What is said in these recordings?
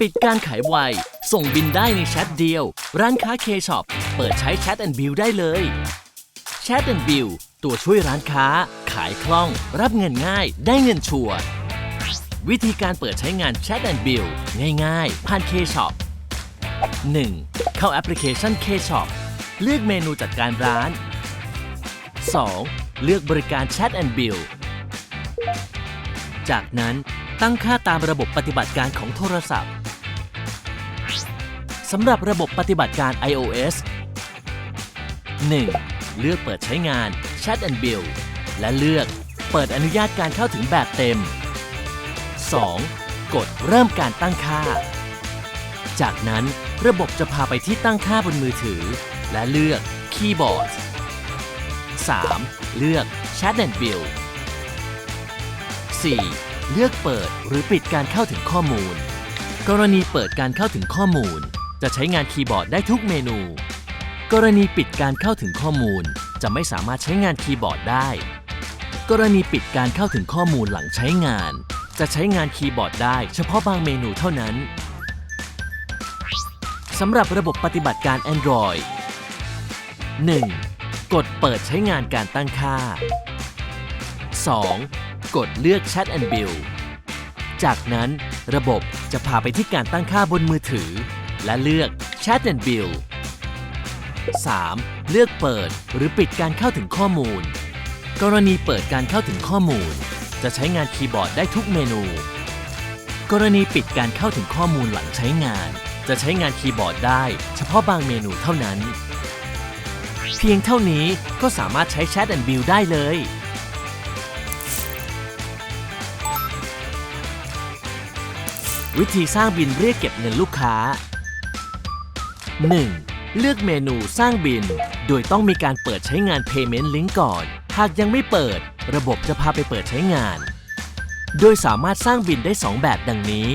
ปิดการขายไว ส่งบินได้ในแชทเดียว ร้านค้าเคช็อปเปิดใช้ Chat and Bill ได้เลย Chat and Bill ตัวช่วยร้านค้า ขายคล่อง รับเงินง่าย ได้เงินชัวร์วิธีการเปิดใช้งาน Chat and Bill ง่ายๆ ผ่าน K-Shop 1. เข้าแอปพลิเคชัน K-Shop เลือกเมนูจัดการร้าน 2. เลือกบริการ Chat and Bill จากนั้นตั้งค่าตามระบบปฏิบัติการของโทรศัพท์ สำหรับระบบปฏิบัติการ iOS 1. เลือกเปิดใช้งาน Chat and Bill และเลือกเปิดอนุญาตการเข้าถึงแบบเต็ม 2. กดเริ่มการตั้งค่า จากนั้นระบบจะพาไปที่ตั้งค่าบนมือถือ และเลือกคีย์บอร์ด 3. เลือก Chat and Bill 4. เลือกเปิดหรือปิดการเข้าถึงข้อมูล กรณีเปิดการเข้าถึงข้อมูล จะใช้งานคีย์บอร์ดได้ทุกเมนู กรณีปิดการเข้าถึงข้อมูล จะไม่สามารถใช้งานคีย์บอร์ดได้ กรณีปิดการเข้าถึงข้อมูลหลังใช้งาน จะใช้งานคีย์บอร์ดได้เฉพาะบางเมนูเท่านั้นสำหรับระบบปฏิบัติการ Android 1. กดเปิดใช้งานการตั้งค่า 2. กดเลือก Chat and Bill จากนั้นระบบจะพาไปที่การตั้งค่าบนมือถือ และเลือก Chat and Bill 3. เลือกเปิดหรือปิดการเข้าถึงข้อมูล กรณีเปิดการเข้าถึงข้อมูล จะใช้งานคีย์บอร์ดได้ทุกเมนู กรณีปิดการเข้าถึงข้อมูลหลังใช้งาน จะใช้งานคีย์บอร์ดได้เฉพาะบางเมนูเท่านั้น เพียงเท่านี้ก็สามารถใช้ Chat and Bill ได้เลยวิธีสร้างบินเรียกเก็บเงินลูกค้า 1. เลือกเมนูสร้างบิน โดยต้องมีการเปิดใช้งาน Payment Link ก่อน หากยังไม่เปิด ระบบจะพาไปเปิดใช้งาน โดยสามารถสร้างบินได้ 2 แบบดังนี้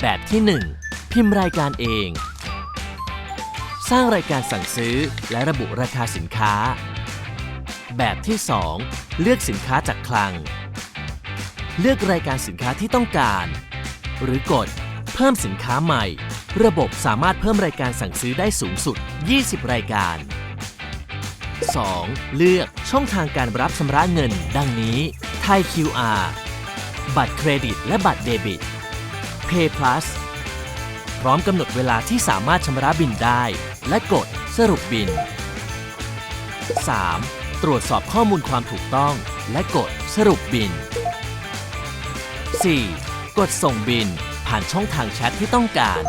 แบบที่ 1 พิมพ์รายการเอง สร้างรายการสั่งซื้อและระบุราคาสินค้า แบบที่ 2 เลือกสินค้าจากคลัง เลือกรายการสินค้าที่ต้องการ หรือกด เพิ่มสินค้าใหม่ ระบบสามารถเพิ่มรายการสั่งซื้อได้สูงสุด 20 รายการ 2. เลือกช่องทางการรับชำระเงิน ดังนี้ ไทย QR บัตรเครดิต และบัตรเดบิต Pay Plus พร้อมกำหนดเวลาที่สามารถชำระบินได้ และกดสรุปบิน 3. ตรวจสอบข้อมูลความถูกต้อง และกดสรุปบิน 4. กดส่งบินผ่านช่องทางแชทที่ต้องการ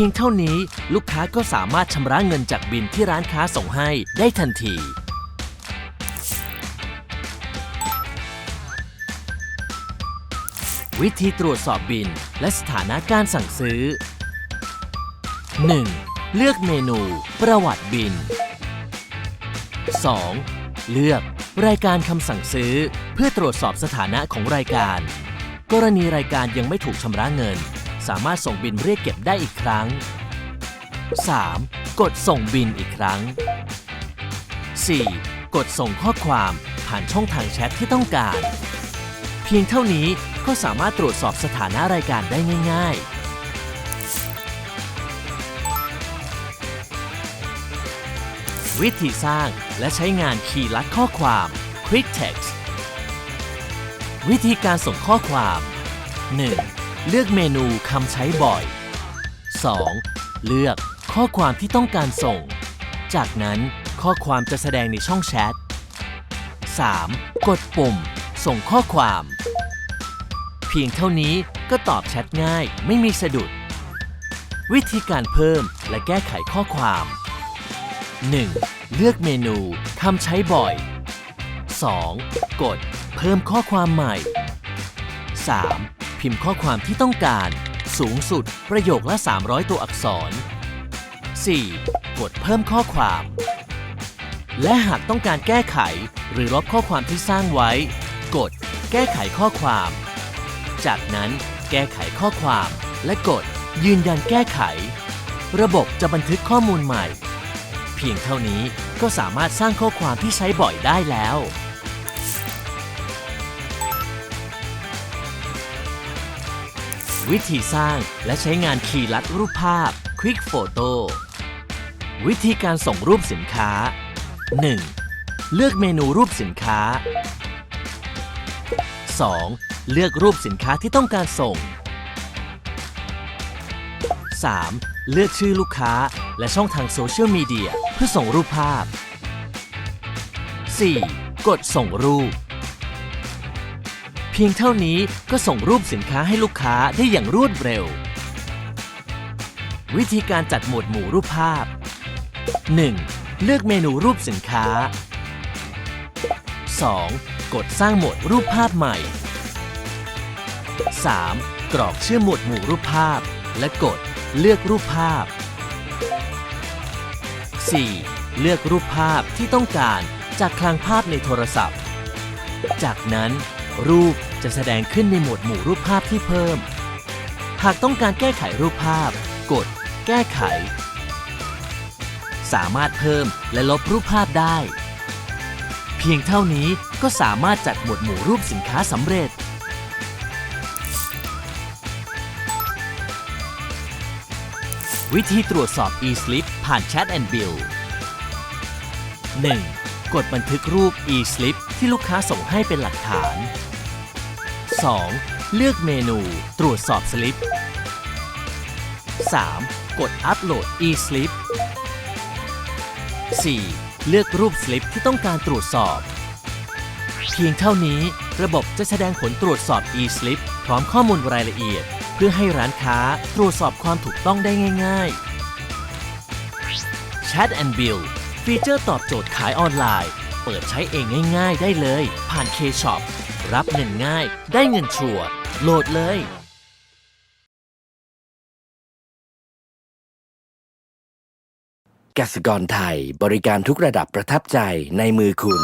พียงเท่านี้ลูกค้าก็สามารถชำระเงินจากบินที่ร้านค้าส่งให้ได้ทันที วิธีตรวจสอบบินและสถานะการสั่งซื้อ 1. เลือกเมนู ประวัติบิน 2. เลือกรายการคำสั่งซื้อ เพื่อตรวจสอบสถานะของรายการ กรณีรายการยังไม่ถูกชำระเงิน สามารถส่งบินเรียกเก็บได้อีกครั้ง 3. กดส่งบินอีกครั้ง 4. กดส่งข้อความผ่านช่องทางแชทที่ต้องการ เพียงเท่านี้ก็สามารถตรวจสอบสถานะรายการได้ง่าย ๆวิธีสร้างและใช้งานคีย์ลัดข้อความ Quick Text วิธีการส่งข้อความ 1. เลือกเมนูคำใช้บ่อย 2. เลือกข้อความที่ต้องการส่ง จากนั้นข้อความจะแสดงในช่องแชท 3. กดปุ่ม ส่งข้อความ เพียงเท่านี้ก็ตอบแชทง่ายไม่มีสะดุด วิธีการเพิ่มและแก้ไขข้อความ 1. เลือกเมนูคำใช้บ่อย 2. กด เพิ่มข้อความใหม่ 3. พิมพ์ข้อความที่ต้องการ สูงสุดประโยคละ 300 ตัวอักษร 4. กดเพิ่มข้อความ และหากต้องการแก้ไขหรือลบข้อความที่สร้างไว้ กด แก้ไขข้อความ จากนั้นแก้ไขข้อความและกด ยืนยันแก้ไข ระบบจะบันทึกข้อมูลใหม่ เพียงเท่านี้ก็สามารถสร้างข้อความที่ใช้บ่อยได้แล้ว วิธีสร้างและใช้งานคีย์ลัดรูปภาพ Quick Photo วิธีการส่งรูปสินค้า 1. เลือกเมนูรูปสินค้า 2. เลือกรูปสินค้าที่ต้องการส่ง 3. เลือกชื่อลูกค้าและช่องทางโซเชียลมีเดียเพื่อส่งรูปภาพ 4. กดส่งรูป พียงเท่านี้ก็ส่งรูปสินค้าให้ลูกค้าได้อย่างรวดเร็ว วิธีการจัดหมวดหมู่รูปภาพ 1. เลือกเมนูรูปสินค้า 2. กดสร้างหมวดรูปภาพใหม่ 3. กรอกชื่อหมวดหมู่รูปภาพ และกดเลือกรูปภาพ 4. เลือกรูปภาพที่ต้องการจากคลังภาพในโทรศัพท์ จากนั้นรูป จะแสดงขึ้นในหมวดหมู่รูปภาพที่เพิ่ม หากต้องการแก้ไขรูปภาพ กด แก้ไข สามารถเพิ่มและลบรูปภาพได้ เพียงเท่านี้ก็สามารถจัดหมวดหมู่รูปสินค้าสำเร็จวิธีตรวจสอบ e-slip ผ่าน Chat and Bill 1. กดบันทึกรูป e-slip ที่ลูกค้าส่งให้เป็นหลักฐาน 2. เลือกเมนูตรวจสอบสลิป 3. กดอัปโหลด e-slip 4. เลือกรูปสลิปที่ต้องการตรวจสอบ เพียงเท่านี้ระบบจะแสดงผลตรวจสอบ e-slip พร้อมข้อมูลรายละเอียด เพื่อให้ร้านค้าตรวจสอบความถูกต้องได้ง่าย ๆ Chat and Bill ฟีเจอร์ตอบโจทย์ขายออนไลน์ เปิดใช้เองง่าย ๆ ได้เลย ผ่าน K-Shop รับเงินง่าย ได้เงินชัวร์โหลดเลยกสิกรไทยบริการทุกระดับประทับใจในมือคุณ